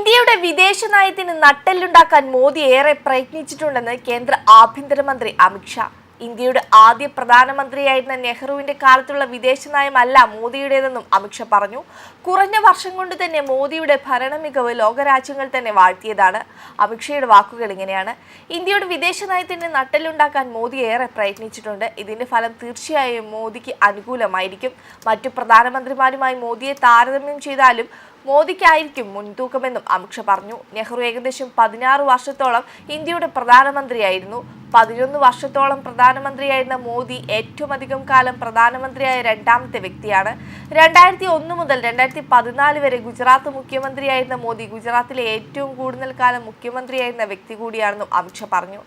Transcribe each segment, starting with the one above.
ഇന്ത്യയുടെ വിദേശ നയത്തിന് നട്ടെല്ലുണ്ടാക്കാൻ മോദി ഏറെ പ്രയത്നിച്ചിട്ടുണ്ടെന്ന് കേന്ദ്ര ആഭ്യന്തരമന്ത്രി അമിത്ഷാ ഇന്ത്യയുടെ ആദ്യ പ്രധാനമന്ത്രിയായിരുന്ന നെഹ്റുവിന്റെ കാലത്തുള്ള വിദേശ നയമല്ല മോദിയുടേതെന്നും അമിത്ഷാ പറഞ്ഞു. കുറഞ്ഞ വർഷം കൊണ്ട് തന്നെ മോദിയുടെ ഭരണ മികവ് ലോകരാജ്യങ്ങൾ തന്നെ വാഴ്ത്തിയതാണ്. അമിത്ഷയുടെ വാക്കുകൾ ഇങ്ങനെയാണ്. ഇന്ത്യയുടെ വിദേശ നയത്തിന് നട്ടെല്ലുണ്ടാക്കാൻ മോദി ഏറെ പ്രയത്നിച്ചിട്ടുണ്ട്. ഇതിന്റെ ഫലം തീർച്ചയായും മോദിക്ക് അനുകൂലമായിരിക്കും. മറ്റു പ്രധാനമന്ത്രിമാരുമായി മോദിയെ താരതമ്യം ചെയ്താലും മോദിക്കായിരിക്കും മുൻതൂക്കമെന്നും അമിത്ഷാ പറഞ്ഞു. നെഹ്റു ഏകദേശം പതിനാറ് വർഷത്തോളം ഇന്ത്യയുടെ പ്രധാനമന്ത്രിയായിരുന്നു. പതിനൊന്ന് വർഷത്തോളം പ്രധാനമന്ത്രിയായിരുന്ന മോദി ഏറ്റവും അധികം കാലം പ്രധാനമന്ത്രിയായ രണ്ടാമത്തെ വ്യക്തിയാണ്. രണ്ടായിരത്തി ഒന്ന് മുതൽ രണ്ടായിരത്തി പതിനാല് വരെ ഗുജറാത്ത് മുഖ്യമന്ത്രിയായിരുന്ന മോദി ഗുജറാത്തിലെ ഏറ്റവും കൂടുതൽ കാലം മുഖ്യമന്ത്രിയായിരുന്ന വ്യക്തി കൂടിയാണെന്നും അമിത്ഷാ പറഞ്ഞു.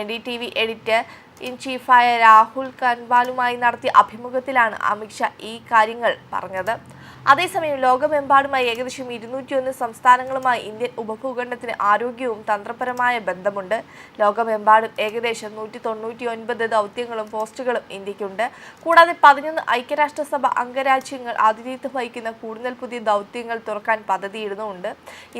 N D T V editor in ചീഫായ Rahul കൻവാലുമായി നടത്തിയ അഭിമുഖത്തിലാണ് അമിത്ഷാ ഈ കാര്യങ്ങൾ പറഞ്ഞത്. അതേസമയം ലോകമെമ്പാടുമായി ഏകദേശം ഇരുന്നൂറ്റിയൊന്ന് സംസ്ഥാനങ്ങളുമായി ഇന്ത്യൻ ഉപഭൂഖണ്ഡത്തിന് ആരോഗ്യവും തന്ത്രപരമായ ബന്ധമുണ്ട്. ലോകമെമ്പാടും ഏകദേശം നൂറ്റി തൊണ്ണൂറ്റി ഒൻപത് ദൗത്യങ്ങളും പോസ്റ്റുകളും ഇന്ത്യക്കുണ്ട്. കൂടാതെ പതിനൊന്ന് ഐക്യരാഷ്ട്രസഭ അംഗരാജ്യങ്ങൾ ആതിഥേയത്വം വഹിക്കുന്ന കൂടുതൽ പുതിയ ദൗത്യങ്ങൾ തുറക്കാൻ പദ്ധതിയിടുന്നുമുണ്ട്.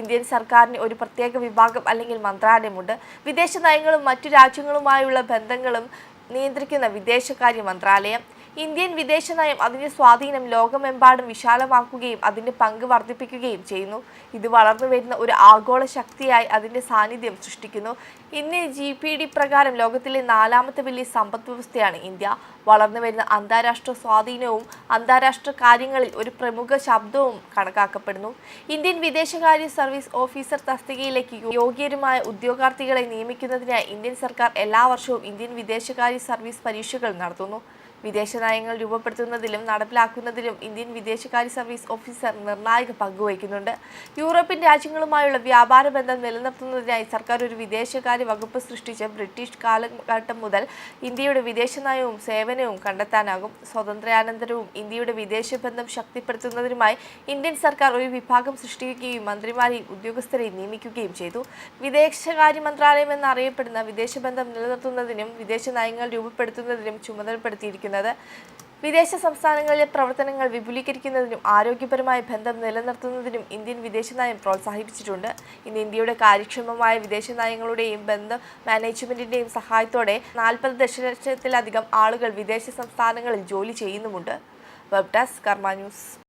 ഇന്ത്യൻ സർക്കാരിന് ഒരു പ്രത്യേക വിഭാഗം അല്ലെങ്കിൽ മന്ത്രാലയമുണ്ട്. വിദേശ നയങ്ങളും മറ്റു രാജ്യങ്ങളുമായുള്ള ബന്ധങ്ങളും നിയന്ത്രിക്കുന്ന വിദേശകാര്യ മന്ത്രാലയം ഇന്ത്യൻ വിദേശ നയം അതിന്റെ സ്വാധീനം ലോകമെമ്പാടും വിശാലമാക്കുകയും അതിന്റെ പങ്ക് വർദ്ധിപ്പിക്കുകയും ചെയ്യുന്നു. ഇത് വളർന്നു വരുന്ന ഒരു ആഗോള ശക്തിയായി അതിന്റെ സാന്നിധ്യം സൃഷ്ടിക്കുന്നു. ഇന്ന് ജി പി ഡി പ്രകാരം ലോകത്തിലെ നാലാമത്തെ വലിയ സമ്പദ് വ്യവസ്ഥയാണ് ഇന്ത്യ. വളർന്നു വരുന്ന അന്താരാഷ്ട്ര സ്വാധീനവും അന്താരാഷ്ട്ര കാര്യങ്ങളിൽ ഒരു പ്രമുഖ ശബ്ദവും കണക്കാക്കപ്പെടുന്നു. ഇന്ത്യൻ വിദേശകാര്യ സർവീസ് ഓഫീസർ തസ്തികയിലേക്ക് യോഗ്യരുമായ ഉദ്യോഗാർത്ഥികളെ നിയമിക്കുന്നതിനായി ഇന്ത്യൻ സർക്കാർ എല്ലാ വർഷവും ഇന്ത്യൻ വിദേശകാര്യ സർവീസ് പരീക്ഷകൾ നടത്തുന്നു. വിദേശ നയങ്ങൾ രൂപപ്പെടുത്തുന്നതിലും നടപ്പിലാക്കുന്നതിലും ഇന്ത്യൻ വിദേശകാര്യ സർവീസ് ഓഫീസർ നിർണായക പങ്കുവഹിക്കുന്നുണ്ട് യൂറോപ്യൻ രാജ്യങ്ങളുമായുള്ള വ്യാപാര ബന്ധം നിലനിർത്തുന്നതിനായി സർക്കാർ ഒരു വിദേശകാര്യ വകുപ്പ് സൃഷ്ടിച്ച ബ്രിട്ടീഷ് കാലഘട്ടം മുതൽ ഇന്ത്യയുടെ വിദേശ നയവും സേവനവും കണ്ടെത്താനാകും. സ്വാതന്ത്ര്യാനന്തരവും ഇന്ത്യയുടെ വിദേശ ബന്ധം ശക്തിപ്പെടുത്തുന്നതിനുമായി ഇന്ത്യൻ സർക്കാർ ഒരു വിഭാഗം സൃഷ്ടിക്കുകയും മന്ത്രിമാരെയും ഉദ്യോഗസ്ഥരെയും നിയമിക്കുകയും ചെയ്തു. വിദേശകാര്യ മന്ത്രാലയം എന്നറിയപ്പെടുന്ന വിദേശ ബന്ധം നിലനിർത്തുന്നതിനും വിദേശ നയങ്ങൾ രൂപപ്പെടുത്തുന്നതിനും ചുമതലപ്പെടുത്തിയിരിക്കുന്നത് വിദേശ സംസ്ഥാനങ്ങളിലെ പ്രവർത്തനങ്ങൾ വിപുലീകരിക്കുന്നതിനും ആരോഗ്യപരമായ ബന്ധം നിലനിർത്തുന്നതിനും ഇന്ത്യൻ വിദേശ നയം പ്രോത്സാഹിപ്പിച്ചിട്ടുണ്ട്. ഇന്ന് ഇന്ത്യയുടെ കാര്യക്ഷമമായ വിദേശ നയങ്ങളുടെയും ബന്ധം മാനേജ്മെന്റിന്റെയും സഹായത്തോടെ നാൽപ്പത് ദശലക്ഷത്തിലധികം ആളുകൾ വിദേശ സംസ്ഥാനങ്ങളിൽ ജോലി ചെയ്യുന്നുമുണ്ട്. വെബ് ഡെസ്ക് കർമ്മ ന്യൂസ്